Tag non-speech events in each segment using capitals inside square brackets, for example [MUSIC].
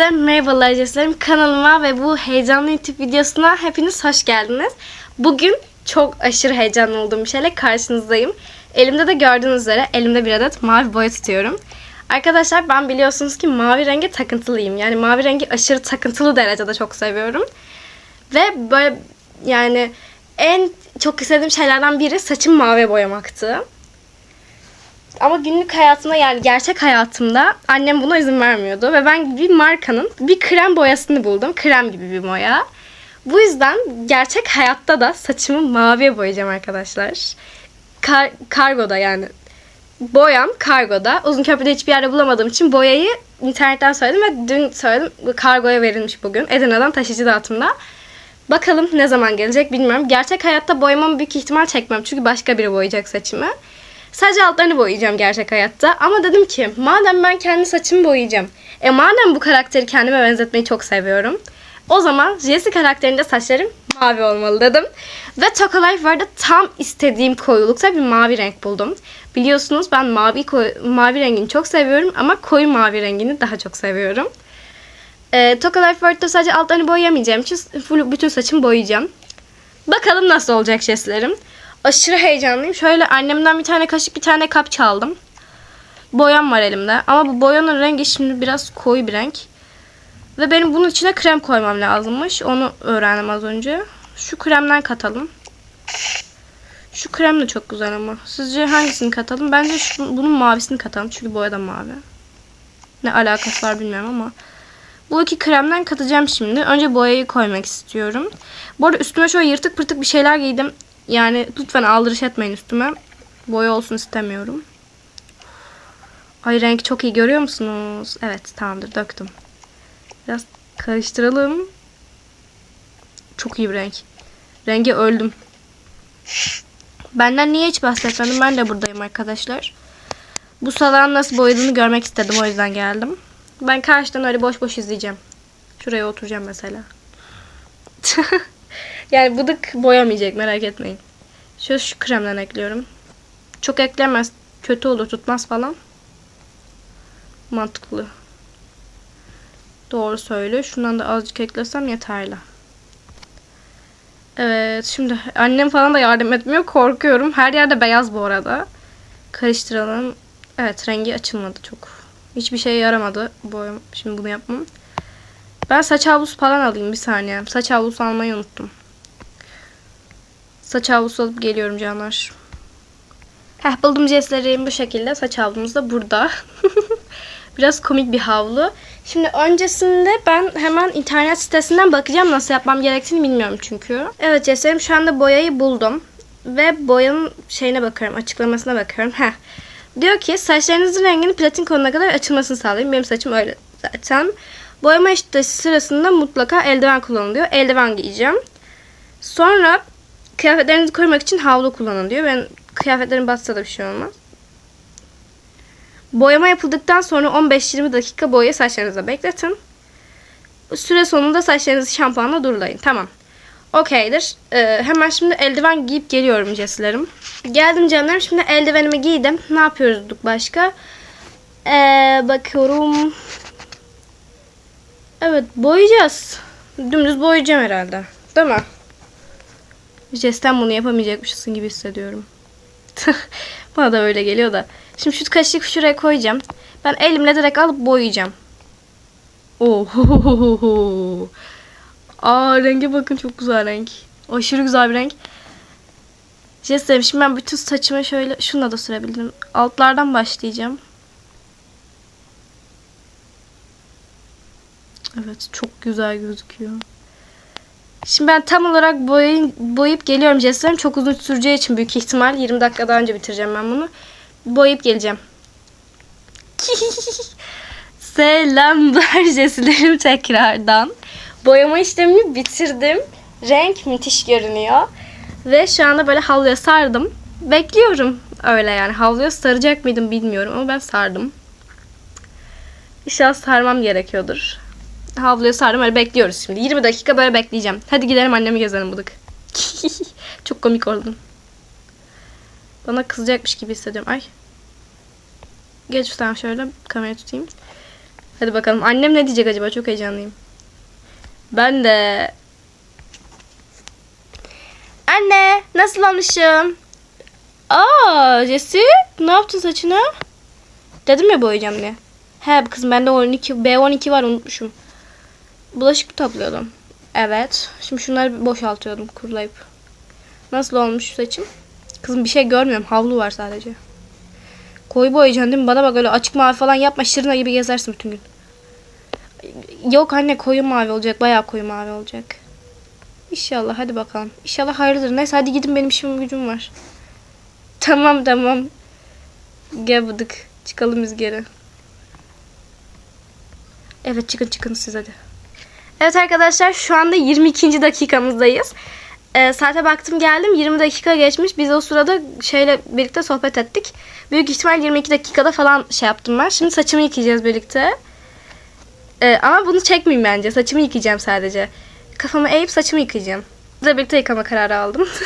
Herkese merhabalar Ceslerim kanalıma ve bu heyecanlı YouTube videosuna hepiniz hoş geldiniz. Bugün çok aşırı heyecanlı olduğum bir şeyle karşınızdayım. Elimde de gördüğünüz üzere elimde bir adet mavi boya tutuyorum. Arkadaşlar ben biliyorsunuz ki mavi renge takıntılıyım. Yani mavi rengi aşırı takıntılı derecede çok seviyorum. Ve böyle yani en çok istediğim şeylerden biri saçım mavi boyamaktı. Ama günlük hayatımda yani gerçek hayatımda annem buna izin vermiyordu. Ve ben bir markanın bir krem boyasını buldum. Krem gibi bir boya. Bu yüzden gerçek hayatta da saçımı maviye boyayacağım arkadaşlar. Kar- kargoda yani. Boyam kargoda. Uzun köprüde hiçbir yerde bulamadığım için boyayı internetten söyledim ve dün söyledim. Kargoya verilmiş bugün. Edirne'den taşıcı dağıtımda. Bakalım ne zaman gelecek bilmiyorum. Gerçek hayatta boyamamı büyük ihtimal çekmem. Çünkü başka biri boyayacak saçımı. Sadece altlarını boyayacağım gerçek hayatta. Ama dedim ki madem ben kendi saçımı boyayacağım. E madem bu karakteri kendime benzetmeyi çok seviyorum. O zaman Jesse karakterinde saçlarım mavi olmalı dedim. Ve Toka Life Ware'da tam istediğim koyulukta bir mavi renk buldum. Biliyorsunuz ben mavi koyu, mavi rengini çok seviyorum ama koyu mavi rengini daha çok seviyorum. E, Toka Life Ware'da sadece altlarını boyayamayacağım için bütün saçımı boyayacağım. Bakalım nasıl olacak Jesse'lerim. Aşırı heyecanlıyım. Şöyle annemden bir tane kaşık bir tane kap çaldım. Boyam var elimde. Ama bu boyanın rengi şimdi biraz koyu bir renk. Ve benim bunun içine krem koymam lazımmış. Onu öğrendim az önce. Şu kremden katalım. Şu krem de çok güzel ama. Sizce hangisini katalım? Bence şu, bunun mavisini katalım. Çünkü boya da mavi. Ne alakası var bilmiyorum ama. Bu iki kremden katacağım şimdi. Önce boyayı koymak istiyorum. Bu arada üstüme şöyle yırtık pırtık bir şeyler giydim. Yani lütfen aldırış etmeyin üstüme. Boya olsun istemiyorum. Ay renk çok iyi görüyor musunuz? Evet tamamdır döktüm. Biraz karıştıralım. Çok iyi bir renk. Rengi öldüm. Benden niye hiç bahsetmedim? Ben de buradayım arkadaşlar. Bu salağın nasıl boyadığını görmek istedim. O yüzden geldim. Ben karşıdan öyle boş boş izleyeceğim. Şuraya oturacağım mesela. [LAUGHS] yani bıdık boyamayacak merak etmeyin. Şöyle şu kremden ekliyorum. Çok eklemez. Kötü olur tutmaz falan. Mantıklı. Doğru söylüyor. Şundan da azıcık eklesem yeterli. Evet şimdi annem falan da yardım etmiyor. Korkuyorum. Her yerde beyaz bu arada. Karıştıralım. Evet rengi açılmadı çok. Hiçbir şeye yaramadı. Boyam. Şimdi bunu yapmam. Ben saç havlusu falan alayım bir saniye. Saç havlusu almayı unuttum. Saç havlusu alıp geliyorum canlar. Heh buldum ceslerim bu şekilde. Saç havlumuz da burada. [LAUGHS] Biraz komik bir havlu. Şimdi öncesinde ben hemen internet sitesinden bakacağım nasıl yapmam gerektiğini bilmiyorum çünkü. Evet ceslerim şu anda boyayı buldum. Ve boyanın şeyine bakıyorum, açıklamasına bakıyorum. Heh. Diyor ki saçlarınızın rengini platin konuna kadar açılmasını sağlayın. Benim saçım öyle zaten. Boyama işlemi sırasında mutlaka eldiven kullanın diyor. Eldiven giyeceğim. Sonra kıyafetlerinizi korumak için havlu kullanın diyor. Ben kıyafetlerim batsa da bir şey olmaz. Boyama yapıldıktan sonra 15-20 dakika boya saçlarınıza bekletin. Süre sonunda saçlarınızı şampuanla durulayın. Tamam. Okeydir. Ee, hemen şimdi eldiven giyip geliyorum cesilerim. Geldim canlarım. Şimdi eldivenimi giydim. Ne yapıyorduk başka? Ee, bakıyorum. Evet boyayacağız. Dümdüz boyayacağım herhalde. Değil mi? Jesten bunu yapamayacakmışsın gibi hissediyorum. [LAUGHS] Bana da öyle geliyor da. Şimdi şu kaşık şuraya koyacağım. Ben elimle direkt alıp boyayacağım. Oh. Aa renge bakın çok güzel renk. Aşırı güzel bir renk. Jesten şimdi ben bütün saçımı şöyle şunla da sürebilirim. Altlardan başlayacağım. Evet çok güzel gözüküyor. Şimdi ben tam olarak boyayın, boyayıp geliyorum Cesar'ım. Çok uzun süreceği için büyük ihtimal 20 dakika daha önce bitireceğim ben bunu. Boyayıp geleceğim. [LAUGHS] Selamlar Cesilerim tekrardan. Boyama işlemimi bitirdim. Renk müthiş görünüyor. Ve şu anda böyle havluya sardım. Bekliyorum öyle yani. Havluya saracak mıydım bilmiyorum ama ben sardım. İnşallah sarmam gerekiyordur havluya sardım. Öyle bekliyoruz şimdi. 20 dakika böyle bekleyeceğim. Hadi gidelim annemi gezelim budık. [LAUGHS] Çok komik oldun. Bana kızacakmış gibi hissediyorum. Ay. Geç sen şöyle kamerayı tutayım. Hadi bakalım. Annem ne diyecek acaba? Çok heyecanlıyım. Ben de. Anne nasıl olmuşum? Aa Jesse ne yaptın saçına? Dedim ya boyayacağım diye. He kızım bende 12 B12 var unutmuşum. Bulaşık mı topluyordum? Evet. Şimdi şunları boşaltıyordum kurulayıp. Nasıl olmuş saçım? Kızım bir şey görmüyorum. Havlu var sadece. Koyu boyayacaksın değil mi? Bana bak öyle açık mavi falan yapma. Şırına gibi gezersin bütün gün. Yok anne koyu mavi olacak. Bayağı koyu mavi olacak. İnşallah hadi bakalım. İnşallah hayırlıdır. Neyse hadi gidin benim işim gücüm var. [LAUGHS] Tamam tamam. Gel bıdık. Çıkalım biz geri. Evet çıkın çıkın siz hadi. Evet arkadaşlar şu anda 22. dakikamızdayız. Ee, saate baktım geldim 20 dakika geçmiş. Biz o sırada şeyle birlikte sohbet ettik. Büyük ihtimal 22 dakikada falan şey yaptım ben. Şimdi saçımı yıkayacağız birlikte. Ee, ama bunu çekmeyeyim bence. Saçımı yıkayacağım sadece. Kafamı eğip saçımı yıkayacağım. Bizle birlikte yıkama kararı aldım. [LAUGHS]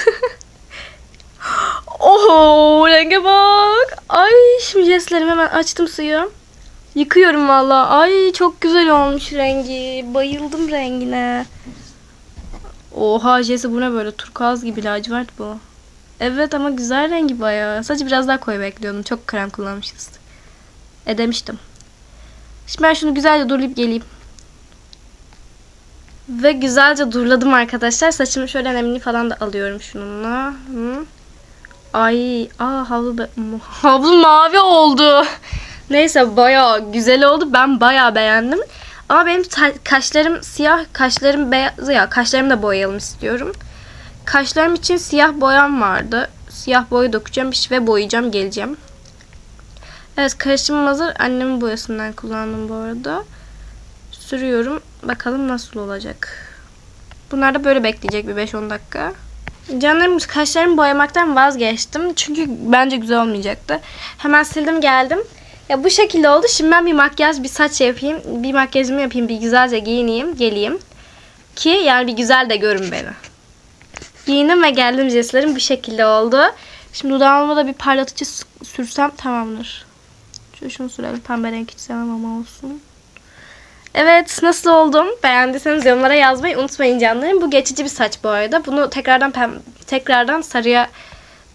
Oho renge bak. Ay şimdi jestlerimi hemen açtım suyu. Yıkıyorum valla. Ay çok güzel olmuş rengi. Bayıldım rengine. Oha Jesse bu ne böyle turkuaz gibi lacivert bu. Evet ama güzel rengi bayağı. Sadece biraz daha koyu bekliyordum. Çok krem kullanmışız. E demiştim. Şimdi ben şunu güzelce durlayıp geleyim. Ve güzelce durladım arkadaşlar. Saçımı şöyle nemli falan da alıyorum şununla. Hı. Ay, aa havlu [LAUGHS] havlu mavi oldu. Neyse bayağı güzel oldu. Ben bayağı beğendim. Ama benim kaşlarım siyah, kaşlarım beyaz ya. Kaşlarımı da boyayalım istiyorum. Kaşlarım için siyah boyam vardı. Siyah boya dökeceğim ve boyayacağım, geleceğim. Evet, karışımım hazır. Annemin boyasından kullandım bu arada. Sürüyorum. Bakalım nasıl olacak. Bunlar da böyle bekleyecek bir 5-10 dakika. Canlarım kaşlarımı boyamaktan vazgeçtim. Çünkü bence güzel olmayacaktı. Hemen sildim geldim. Ya bu şekilde oldu. Şimdi ben bir makyaj, bir saç yapayım. Bir makyajımı yapayım. Bir güzelce giyineyim. Geleyim. Ki yani bir güzel de görün beni. Giyindim ve geldim jestlerim bu şekilde oldu. Şimdi dudağıma da bir parlatıcı sürsem tamamdır. Şöyle şunu sürelim. Pembe renk hiç sevmem ama olsun. Evet nasıl oldum? Beğendiyseniz yorumlara yazmayı unutmayın canlarım. Bu geçici bir saç bu arada. Bunu tekrardan tekrardan sarıya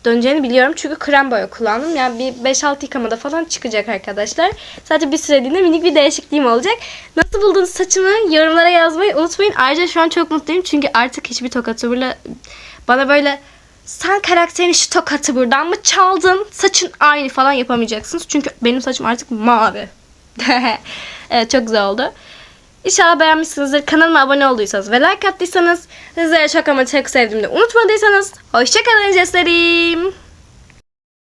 döneceğini biliyorum. Çünkü krem boya kullandım. Yani bir 5-6 yıkamada falan çıkacak arkadaşlar. Sadece bir süreliğine minik bir değişikliğim olacak. Nasıl buldunuz saçımı? Yorumlara yazmayı unutmayın. Ayrıca şu an çok mutluyum. Çünkü artık hiçbir tokatörle bana böyle sen karakterin şu tokatı buradan mı çaldın? Saçın aynı falan yapamayacaksınız. Çünkü benim saçım artık mavi. [LAUGHS] evet çok güzel oldu. İnşallah beğenmişsinizdir. Kanalıma abone olduysanız ve like attıysanız sizlere çok ama çok sevdiğimde unutmadıysanız hoşçakalın ceslerim.